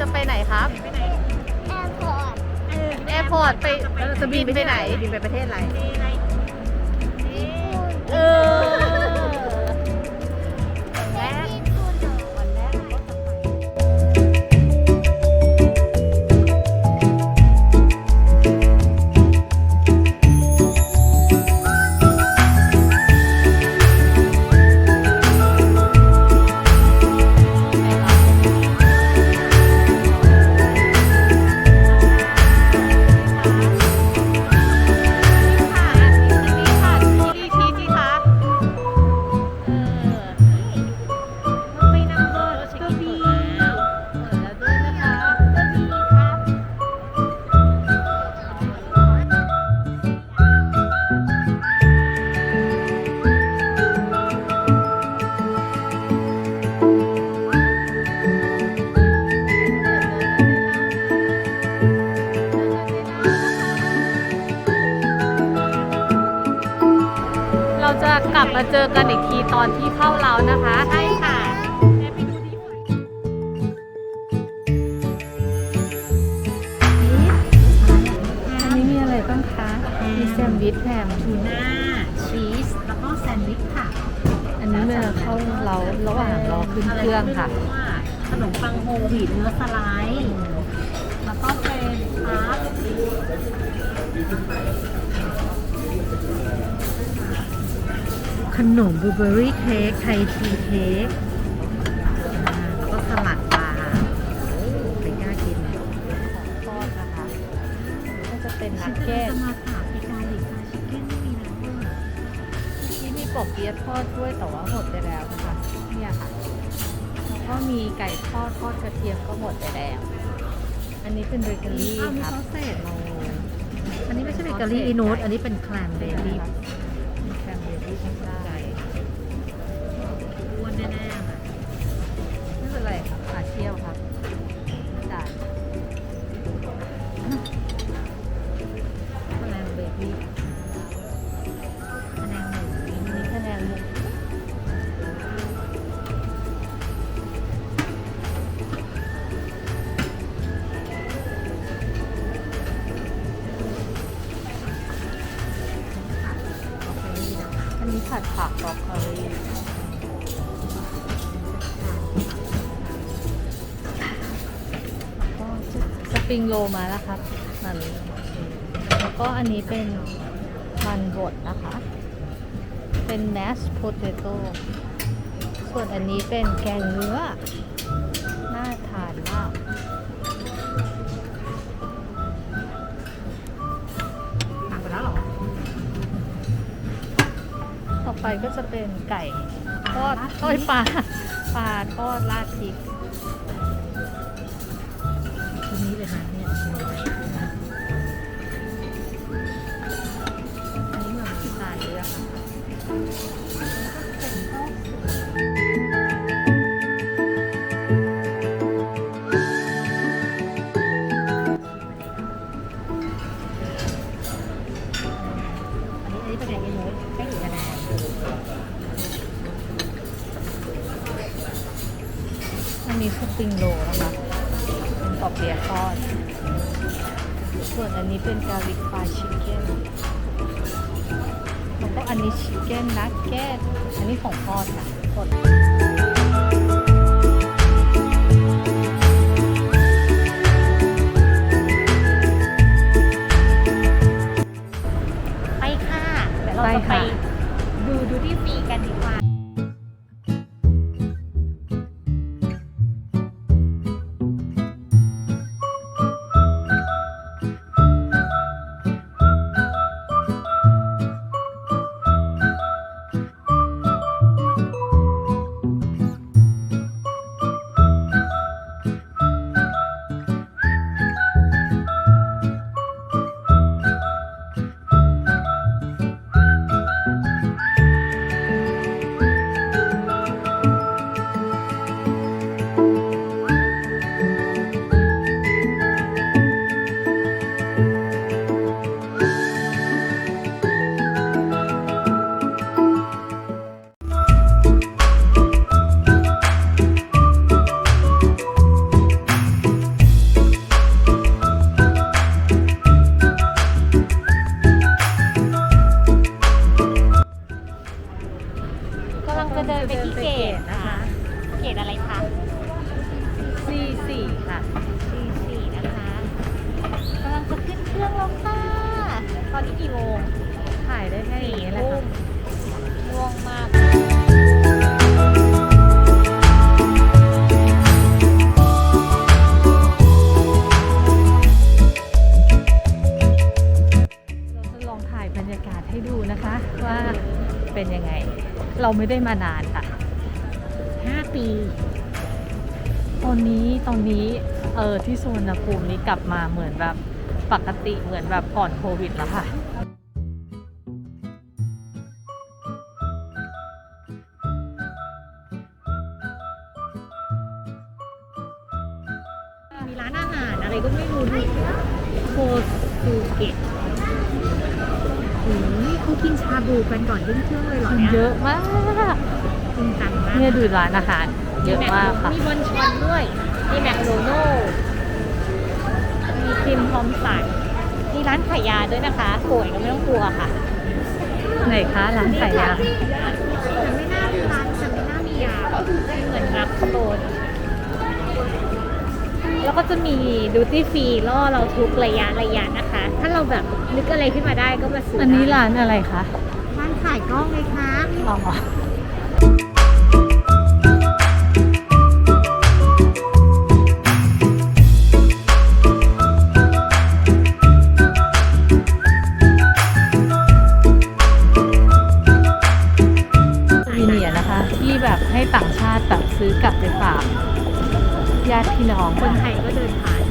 จะจะไปจะไปไหนครับแอร์พอร์ตแอร์พอร์ตไปจะบินไปไหนบินไปประเทศอะไรเออ อีกทีตอนที่เข้าเรานะคะใช่ค่ะอันนี้มีอะไรบ้างคะมีแซนด์วิชแฮมทูน่าชีสแล้วก็แซนด์วิชค่ะ อันนี้เมื่อเข้าเราระหว่างรอขึ้นเครื่องค่ะะไรก็ไม่ว่าขนมปังโฮลวีตเนื้อสไลด์ แล้วก็เป็นพาร์ ขนมบลูเบอร์รี่เค้กไทยทีเค้กอ่าแล้วก็สลัดปลาโอ้เป็นกล้ากินเนี่ยทอดนะคะก็จะเป็นนักฉัเก็นตจะมาฝากพี่กาหลีค่ะชิคเก้นไม่มีนะที่มีปอบเปี๊ยะทอดด้วยแต่ว่าหมดไปแล้วนะคะเนี่ยค่ะแล้วก็มีไก่ทอดทอดกระเทียมก็หมดไปแล้ว อันนี้เป็นเบเกอรี่อ้าวมีครับซอสเศษโรลอันนี้ไม่ใช่เบเกอรี่อีนูตอันนี้เป็นแคลมเบอร์ ริงโรลมาแล้วครับมาเลยแล้วก็อันนี้เป็นมันบดนะคะ เป็นแมสโพเตโต้ส่วนอันนี้เป็นแกงเนื้อ น่าทานมากหนักไปแล้วเหรอต่อไปก็จะเป็นไก่ทอดทอดปลาปลาทอดราดพริกที นี้เลยนะเนี่ยอันนี้เหมือนที่ทานเรื่อะคะอันนี้อันนี้เป็นไงอีนูตให้กี่คะแนนอันนี้สปริงโลนะคะ เบียก้อนส่วนอันนี้เป็นกาลิกฟรายชิคเก้นแล้วก็อันนี้ชิคเก้นนักเก็ตอันนี้ของทอดค่ะสด ว่าเป็นยังไง เราไม่ได้มานานค่ะ 5 ปี ตอนนี้ตอนนี้เออที่โซนภูมินี้กลับมาเหมือนแบบปกติเหมือนแบบก่อนโควิดแล้วค่ะ ชาบูกันก่อนขึ้นเครื่องเลยเหรอเนี่ยเยอะมากจริงจังมากเนี่ยดูร้านอาหารเยอะมากค่ะ มีบอนชอนด้วย มีแมคโดนัลด์มีครีมทอมสันมีร้านขายยาด้วยนะคะป่วยก็ไม่ต้องกลัวค่ะไหนคะร้านขายยาแต่ไม่น่ามีร้านแต่ไม่น่ามียาเป็นเหมือนรับโซนแล้วก็จะมีดูตี้ฟรีล่อเราทุกระยะระยะนะคะ ถ้าเราแบบนึกอะไรขึ้นมาได้ก็มาซื้ออัอันนี้ร้านอะไรคะ ร้านขายกล้องเลยคะอ๋อมีเนี่ยนะคะที่แบบให้ต่างชาติแบบซื้อกลับไปฝากญาติพี่น้องคนไทยก็เดินผ่าน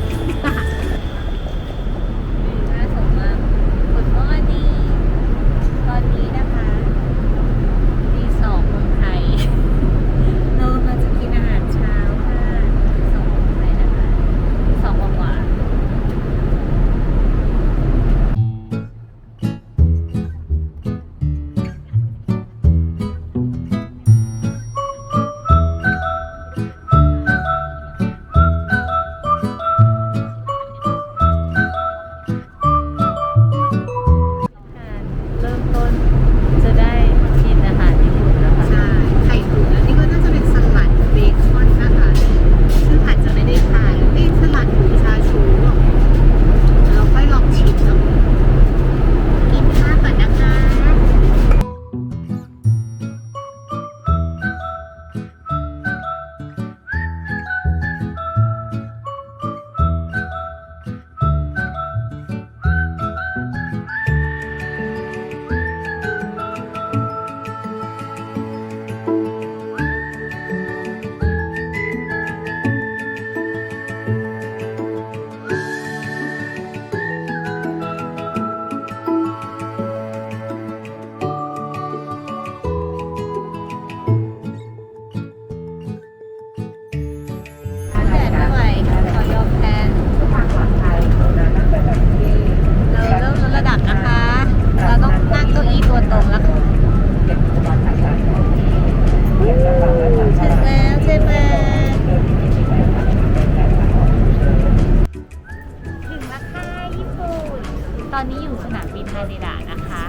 อนนี้อยู่สนามบินนาริดะนะคะ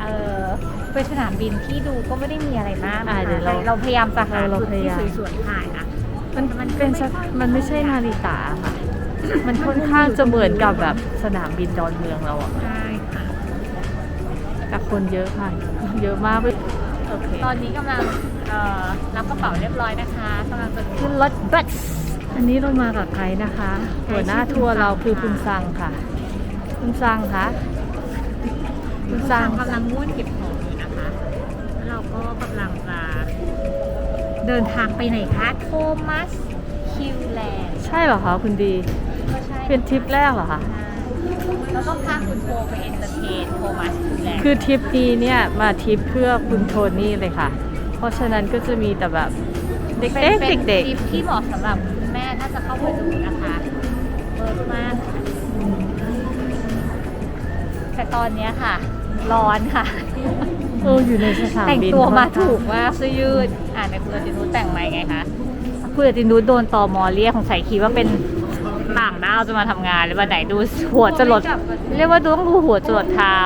เออเป็นสนามบินที่ดูก็ไม่ได้มีอะไรมากอ่านะคะเดี๋ยวเราเราพยายามจะหาเราจุดพยาที่ยาม สวยๆถ่ายนะมันเป็นสถมันไม่ใช่นาริตะค่ะ มันค่อนข้างจะเหมือนกับแบบสนามบินดอนเมืองเราอะใช่ค่ะ แต่คนเยอะค่ะเยอะมากเลยโอเคตอนนี้กำลังเอ่อรับกระเป๋าเรียบร้อยนะคะกำลังจะขึ้นรถบัส อันนี้เรามากับใครนะคะ หัวหน้าทัวร์เราคือคุณซังค่ะ คุณซังคะคุณซังกำลังม้วนเก็บของอยู่นะคะ แล้วเราก็กำลังจะเดินทางไปไหนคะ โทมัสคิวแลนด์ใช่เหรอคะคุณดี ก็ใช่เป็นทริปแรกเหรอคะ แล้วก็พาคุณโทไปเอนเตอร์เทนโทมัสคิวแลนด์คือทริปนี้เนี่ยมาทริปเพื่อคุณโทนี่เลยค่ะ เพราะฉะนั้นก็จะมีแต่แบบเด็กเป็นๆเป็นเด็กทริปที่เหมาะสำหรับคุณแม่ถ้าจะเข้าไปดูนะคะเปิดมากค่ะ แต่ตอนเนี้ยค่ะ ร้อนค่ะๆเอออยู่ในสถานแต่งบินตัวมาค่อนข้งถูกมากเสื้อยืด อ่านในคุณตินุแต่งมายังไงคะคุณอาตินูโดนตอมอเรียกของใส่คิดว่าเป็นต่างด้าวจะมาทำงานหรือว่าไหนดูหัวจรดเรียกว่าดูต้องดูหัวจรดเท้า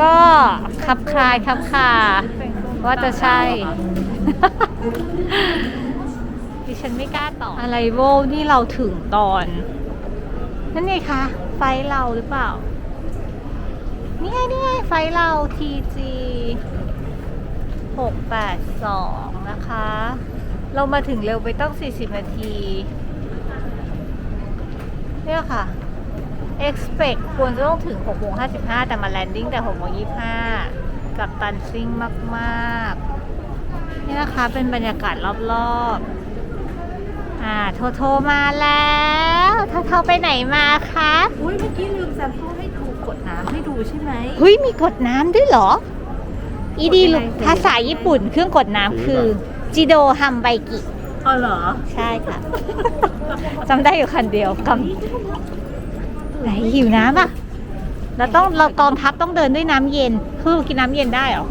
ก็คับคลายคับคาว่าจะใช่ ดิฉันไม่กล้าต่ออะไรโวนี่เราถึงตอน นั่นไงคะ ไฟเราหรือเปล่า นี่ไงนี่ไงไฟเรา TG 682 นะคะ เรามาถึงเร็วไปต้อง 40 นาที เนี่ยค่ะ expect ควรจะต้องถึง6โมง55 แต่มา landing แต่6โมง25 กับตันซิ่งมาก ๆ นี่นะคะเป็นบรรยากาศรอบ ๆ อ่าโทโทมาแล้วโทโทไปไหนมาคะอุ้ยเมื่อกี้ลืมแซมเปิลให้ดูกดน้ำให้ดูใช่ไหม เฮ้ยมีกดน้ำด้วยเหรอ อีดีกดยังไงภาษาญี่ปุ่นเครื่องกดน้ำคือ จิโดฮัมไบกิ อ๋อเหรอ ใช่ค่ะจำได้อยู่คันเดียวกำไหนหิวน้ำอะเราต้องเรากองทัพต้องเดินด้วยน้ำเย็นคือกินน้ำเย็นได้เหรอ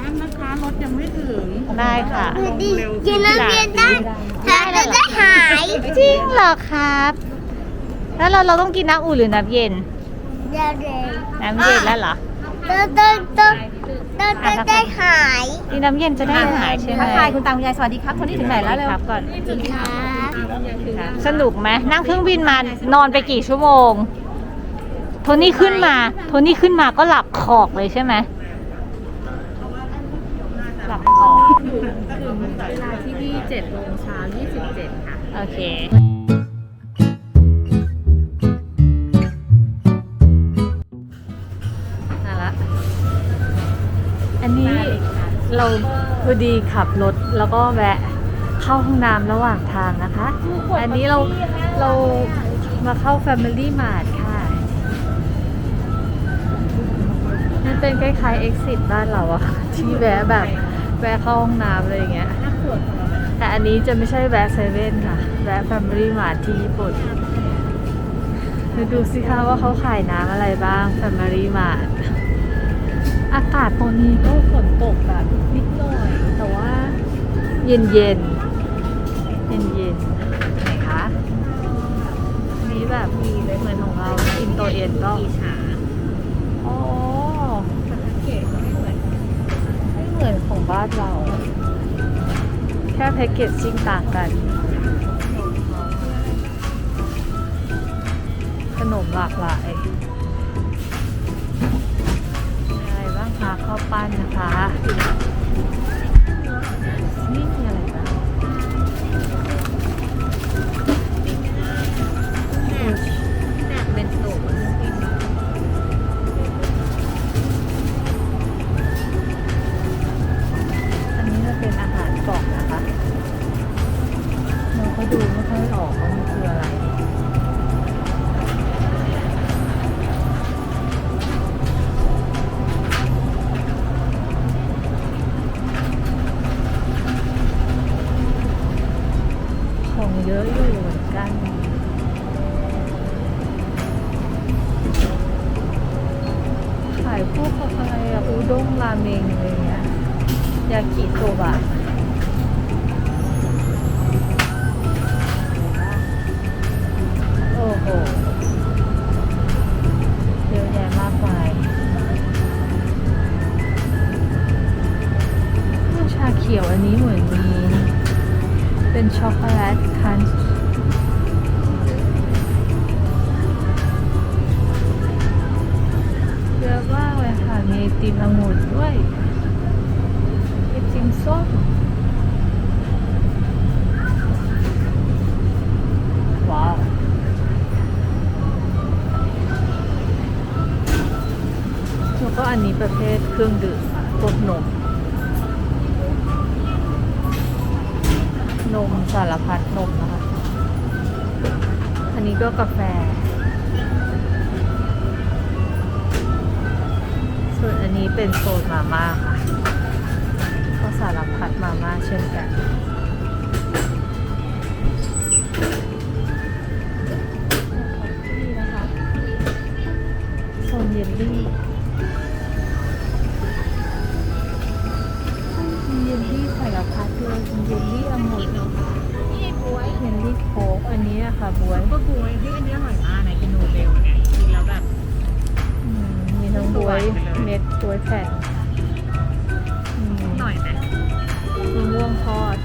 แป๊บนะคะรถยังไม่ถึงได้ค่ะ ลงเร็วกินน้ำเย็นได้ได้เลยเหรอหายจริงเหรอครับ แล้วเราเราต้องกินน้ำอุ่นหรือน้ำเย็น เดี๋ยวเดี๋ยวน้ำเย็นแล้วเหรอต้นต้นต้นต้นต้นได้หายกินน้ำเย็นจะได้หายใช่ไหมทักทายคุณตาคุณยายสวัสดีครับคนนี้ถึงไหนแล้วเร็วครับก่อนครับค่ะสนุกไหมนั่งเครื่องบินมานอนไปกี่ชั่วโมง โทนี่ขึ้นมา โทนี่ขึ้นมาก็หลับขอกเลยใช่ไหมห ลับขอกถึงเวลาที่นี่7โมงเช้า27 ค่ะ โอเคมาละอันนี้เราพอดีขับรถแล้วก็แวะเข้าห้องน้ำระหว่างทางนะคะ อันนี้เราเรามาเข้า Family Mart ค่ะมันเป็นคล้ายๆ exit บ้านเราอะค่ะที่แวะแบบ แวะเข้าห้องน้ำอะไรอย่างเงี้ย แต่อันนี้จะไม่ใช่แวะเซเว่นค่ะ แวะ Family Mart ที่ญี่ปุ่นเดี๋ยวดูสิคะว่าเขาขายน้ำอะไรบ้าง Family Mart อากาศตอนนี้ก็ฝนตกแบบนิดหน่อย แต่ว่าเย็นเย็นเย็นเย็นๆไหนคะอันนี้แบบมีเลยเหมือนของเราอินโตเอ็นก็อีฉาอ๋อ เกตไม่เหมือน ไม่เหมือนของบ้านเรา แค่แพ็กเกจจิ้งต่างกัน ขนมหลากหลายอะไรบ้างคะข้าวปั้นนะคะนี่มีอะไรบ้างเป็นโตะ เราก็ดูไม่ค่อยออกว่ามันคืออะไรของเยอะอยู่เหมือนกันขายพวกอะไรอะอุด้งราเมงอะไรเงี้ยยากิโซบะ อันนี้ประเภทเครื่องดื่มพวกนม นมสารพัดนมนะคะ อันนี้ก็กาแฟ ส่วนอันนี้เป็นโซนมาม่าค่ะ ก็สารพัดมาม่าเช่นกันนี่นะคะโซนเยลลี่ เยอยู่ที่อมุดนี่บวยเยนลี่โคอันนี้อะค่ะบวยก็บวยที่อันนี้อร่อยมากนกินูเบลเนี่ยกินแล้วแบบมีทั้งบวยเม็ดบวยแผ่นหน่อยไหมมะม่วงทอด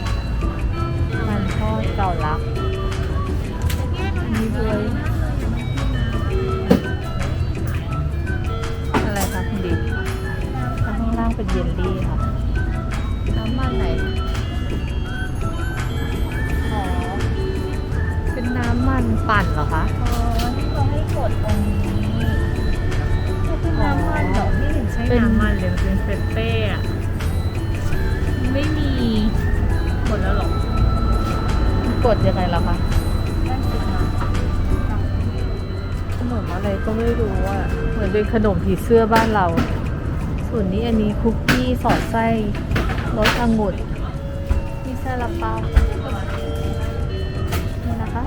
มันทอดเก่าลักมีบวยอะไรคะคุณดิข้างล่างเป็นเยลลี่ค่ะน้ำมันไหน มปั่นเหรอคะ อ๋อที่เขาให้กดตรงนี้นี่เป็นน้ำมันเหรอไม่เห็นใช่เป็นน้ำมันเลยมันเป็นเฟรนเป้อะไม่มีหมดแล้วเหรอ กดยังไงล่ะคะนั่นสิคะขนมอะไรก็ไม่รู้อะ เหมือนเป็นขนมผีเสื้อบ้านเรา ส่วนนี้อันนี้คุกกี้สอดไส้รสองุ่นมีซาลาเปา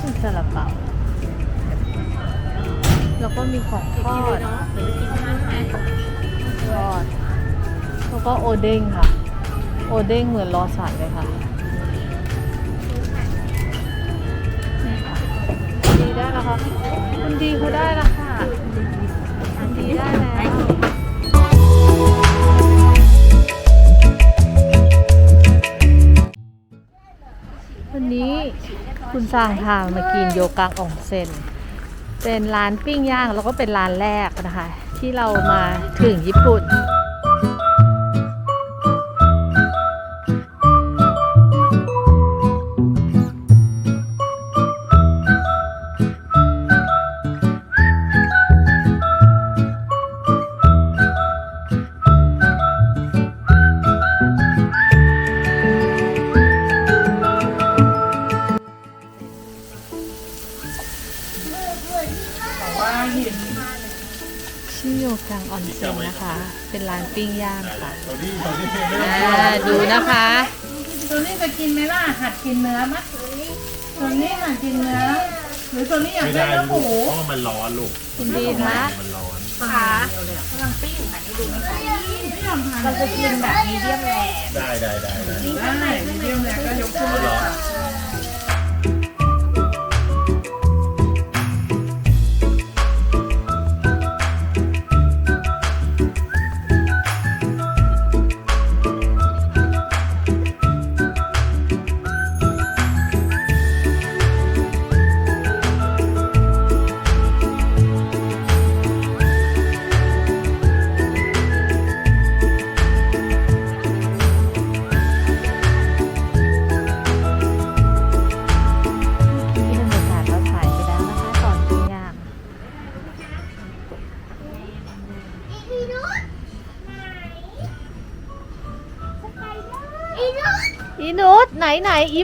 นี่นซาลาเปาแล้วก็มีของทอดทอดแล้วก็โอเด้งค่ะ โอเด้งเหมือนรอสันเลยค่ะค่ะดีได้แล้วค่ะคุณดีเขาได้แล้วค่ะคุณดีได้แล้ววันนี้ คุณสร้างทางมากินโยกังอ่องเซนเป็นร้านปิ้งย่างแล้วก็เป็นร้านแรกนะคะ ที่เรามาถึงญี่ปุ่น กินเนื้อมั้ยตัวนี้หัดกินเนื้อ หรือตัวนี้อยากไม่ได้ได้เนื้อหลูมูกเพราะว่ามันร้อนลูกคุณดีคะมันร้อนเราจะกินแบบมีเดียมแรร์ได้ได้ได้ได้ ได้มีเดียมแรกก็ยกขึ้นร้อน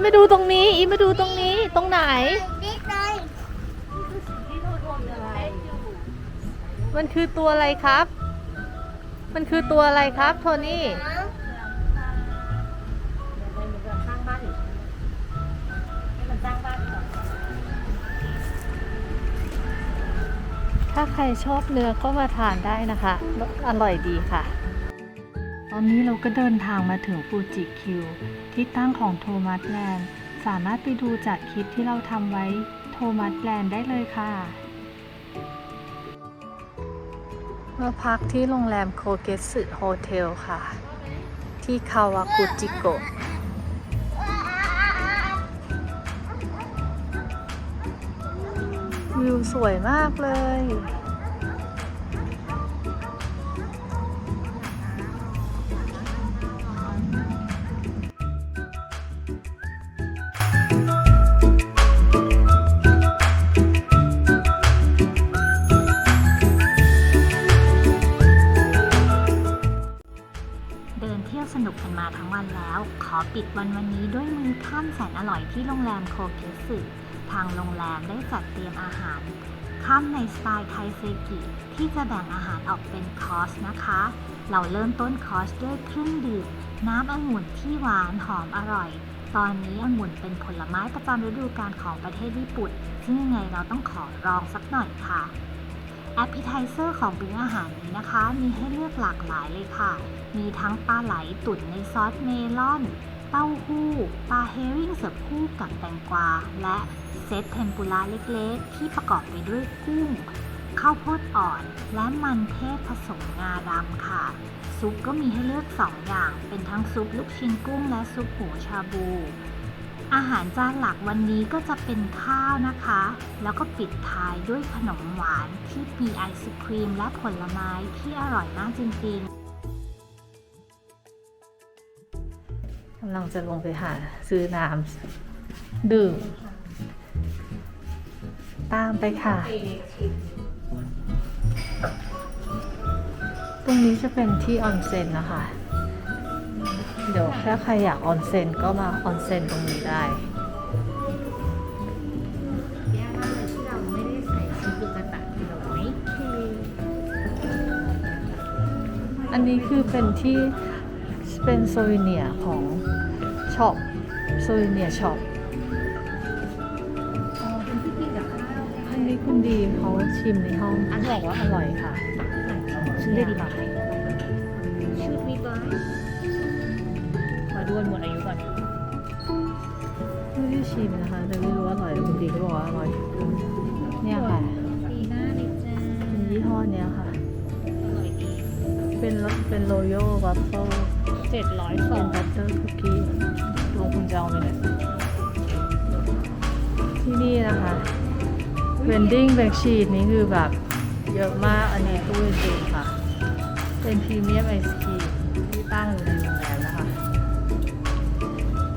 มาดูตรงนี้ อีมาดูตรงนี้ ตรงไหนดีใจมันคือตัวอะไรครับ มันคือตัวอะไรครับ โทนี่ ถ้าใครชอบเนื้อก็มาทานได้นะคะ อร่อยดีค่ะต อนนี้เราก็เดินทางมาถึงฟูจิคิวที่ตั้งของโทมัสแลนด์ สามารถไปดูจากคลิปที่เราทำไว้โทมัสแลนด์ได้เลยค่ะ มาพักที่โรงแรมโคเกสึโฮเทลค่ะ ที่คาวากุจิโกะวิวสวยมากเลย แสนอร่อยที่โรงแรมโคเกสึทางโรงแรมได้จัดเตรียมอาหารค่ำในสไตล์ไทเซกิที่จะแบ่งอาหารออกเป็นคอร์สนะคะ เราเริ่มต้นคอร์สด้วยเครื่องดื่มน้ำองุ่นที่หวานหอมอร่อย ตอนนี้องุ่นเป็นผลไม้ประจำฤดูกาลของประเทศญี่ปุ่น ซึ่งยังไงเราต้องขอลองสักหน่อยค่ะแอปเปิลไทเซอร์ของมื้ออาหารนี้นะคะ มีให้เลือกหลากหลายเลยค่ะ มีทั้งปลาไหลตุ๋นในซอสเมลอน เต้าหู้ปลาเฮริ่งเสิร์ฟคู่กับแตงกวา และเซตเทมปุระเล็กๆ ที่ประกอบไปด้วยกุ้งข้าวโพดอ่อน และมันเทศผสมงาดำค่ะ ซุปก็มีให้เลือก 2 อย่าง เป็นทั้งซุปลูกชิ้นกุ้งและซุปหมูชาบู อาหารจานหลักวันนี้ก็จะเป็นข้าวนะคะ แล้วก็ปิดท้ายด้วยขนมหวานที่มีไอศครีมและผลไม้ที่อร่อยมากจริงๆ กำลังจะลงไปหาซื้อน้ำดื่ม ตามไปค่ะ ตรงนี้จะเป็นที่ออนเซ็นนะคะ เดี๋ยวถ้าใครอยากออนเซ็นก็มาออนเซ็นตรงนี้ได้อันนี้คือเป็นที่เป็นโซลิเนียข ช็อปโซลิเนียช็อปอ๋อเป็นที่กินกับข้าวอันนี้คุณดีเขาชิมในห้องอันบอกว่าอร่อยค่ะ ซื้อได้ดีไหมชุดมีบ้างขอดูวันหมดอายุก่อนไม่ได้ชิมนะคะแต่ไม่รู้ว่าอร่อยคุณดีก็บอกว่าอร่อย เนี่ยค่ะดีหน้าเลยจ้าเป็นยี่ห้อเนี้ยค่ะ อร่อยดี เป็นรสเป็นโรโย่วัฟเฟิล เจ็ดร้อยสเป็อนงบัตเตอร์คุกกี้ลงคุณจะเอาไหมเนี่ยที่นี่นะคะเวนดิ้งแบกชีตนี้คือแบบเยอะมากอันนี้ตู้จริงๆค่ะ เป็นพรีเมียมไอศครีมที่ตั้งอยู่ในโรงแรมนะคะ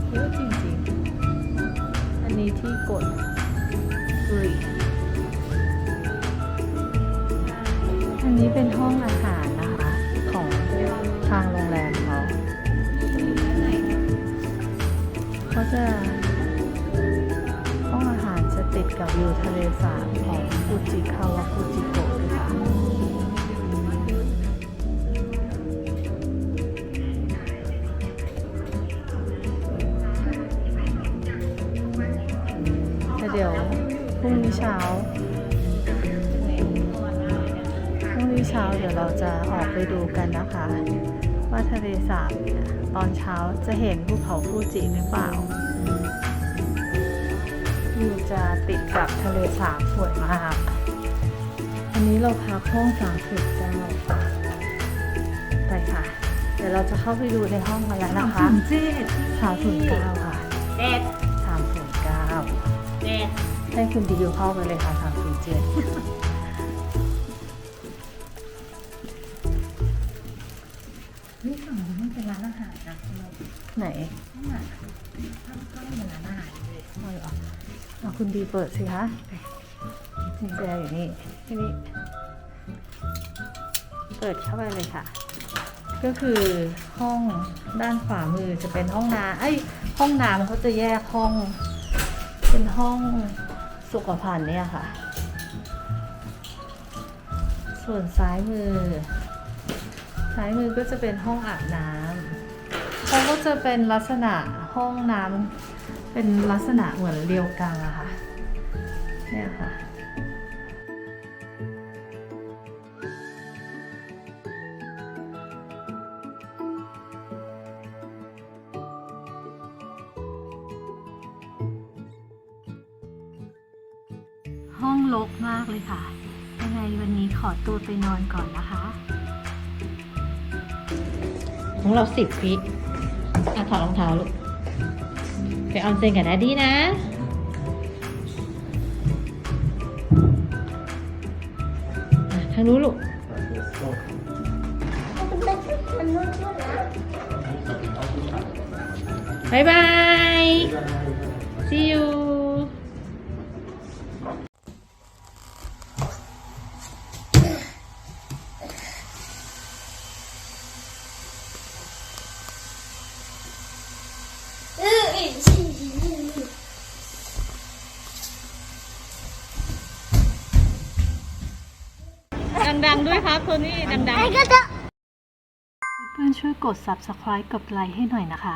เยอะจริงๆ อันนี้ที่กดฟรีอันนี้เป็นห้องอาหารนะคะ ของทางโรงแรม จะห้องอาหารจะติดกับวิวทะเลสาบของฟูจิคาวาฟูจิโกะค่ะแต่เดี๋ยวพรุ่งนี้เช้าพรุ่งนี้เช้าเดี๋ยวเราจะออกไปดูกันนะคะ ว่าทะเลสาบเนี่ยตอนเช้าจะเห็นภูเขาฟูจิหรือเปล่า วิวจะติดกับทะเลสาบสวยมาก อันนี้เราพักห้องสามสิบเก้าไปค่ะ เดี๋ยวเราจะเข้าไปดูในห้องกันแล้วนะคะเจ็ดสามศูนย์เก้าค่ะเจ็ดสามศูนย์เก้าเจ็ดให้คุณดิวเข้าไปเลยค่ะสามศูนย์เจ็ดนี่ฝั่งนี้มันเป็นร้านอาหารนะเราไหน คุณดีเปิดสิคะกุญแจอยู่นี่ที่นี่ เปิดเข้าไปเลยค่ะ ก็คือห้องด้านขวามือจะเป็นห้องน้ำไอ้ยห้องน้ำเขาจะแยกห้อง เป็นห้องสุขภัณฑ์เนี่ยค่ะ ส่วนซ้ายมือ ซ้ายมือก็จะเป็นห้องอาบน้ำเขาก็จะเป็นลักษณะห้องน้ำ เป็นลักษณะเหมือนเรียวกังอะค่ะ เนี่ยค่ะห้องรกมากเลยค่ะ ยังไงวันนี้ขอตัวไปนอนก่อนนะคะ ของเราสิบพิอะถอดรองเท้าลูก ไปออนเซ็นกับแดดดี้นะ ทางนู้นลูกบายบาย see you ดังๆ ด้วยครับโทนี่ดังๆ เพื่อนๆช่วยกด subscribe กดไลค์ให้หน่อยนะคะ